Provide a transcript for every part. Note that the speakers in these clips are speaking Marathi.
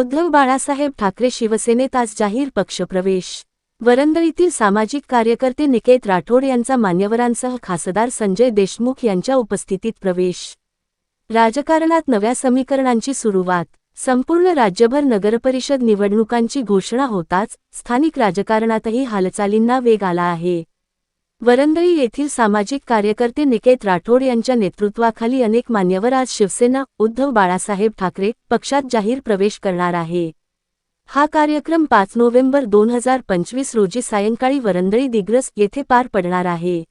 उद्धव बाळासाहेब ठाकरे शिवसेनेत आज जाहीर पक्षप्रवेश. वरंदळीतील सामाजिक कार्यकर्ते निकेत राठोड यांचा मान्यवरांसह खासदार संजय देशमुख यांच्या उपस्थितीत प्रवेश. राजकारणात नव्या समीकरणांची सुरुवात. संपूर्ण राज्यभर नगरपरिषद निवडणुकांची घोषणा होताच स्थानिक राजकारणातही हालचालींना वेग आला आहे. वरंदळी येथील सामाजिक कार्यकर्ते निकेत राठोड यांच्या नेतृत्वाखाली अनेक मान्यवर आज शिवसेना उद्धव बाळासाहेब ठाकरे पक्षात जाहीर प्रवेश करणार आहे. हा कार्यक्रम पाच नोव्हेंबर दोन हजार पंचवीस रोजी सायंकाळी वरंदळी दिग्रस येथे पार पडणार आहे.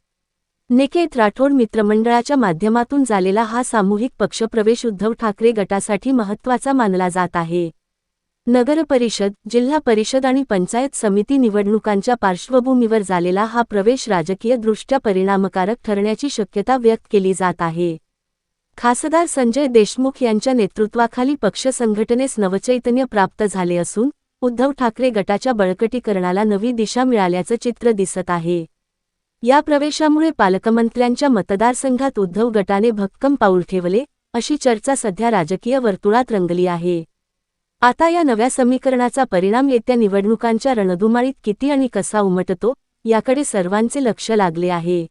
निकेत राठोड मित्रमंडळाच्या माध्यमातून झालेला हा सामूहिक पक्षप्रवेश उद्धव ठाकरे गटासाठी महत्त्वाचा मानला जात आहे. नगर परिषद जिल्हा परिषद आणि पंचायत समिती निवडणुकांच्या पार्श्वभूमीवर झालेला हा प्रवेश राजकीयदृष्ट्या परिणामकारक ठरण्याची शक्यता व्यक्त केली जात आहे. खासदार संजय देशमुख यांच्या नेतृत्वाखाली पक्ष संघटनेस नवचैतन्य प्राप्त झाले असून उद्धव ठाकरे गटाच्या बळकटीकरणाला नवी दिशा मिळाल्याचं चित्र दिसत आहे. या प्रवेशामुळे पालकमंत्र्यांच्या मतदारसंघात उद्धव गटाने भक्कम पाऊल ठेवले अशी चर्चा सध्या राजकीय वर्तुळात रंगली आहे. आता या नव्या समीकरणाचा परिणाम येत्या निवडणुकांच्या रणधुमाळीत किती आणि कसा उमटतो याकडे सर्वांचे लक्ष लागले आहे.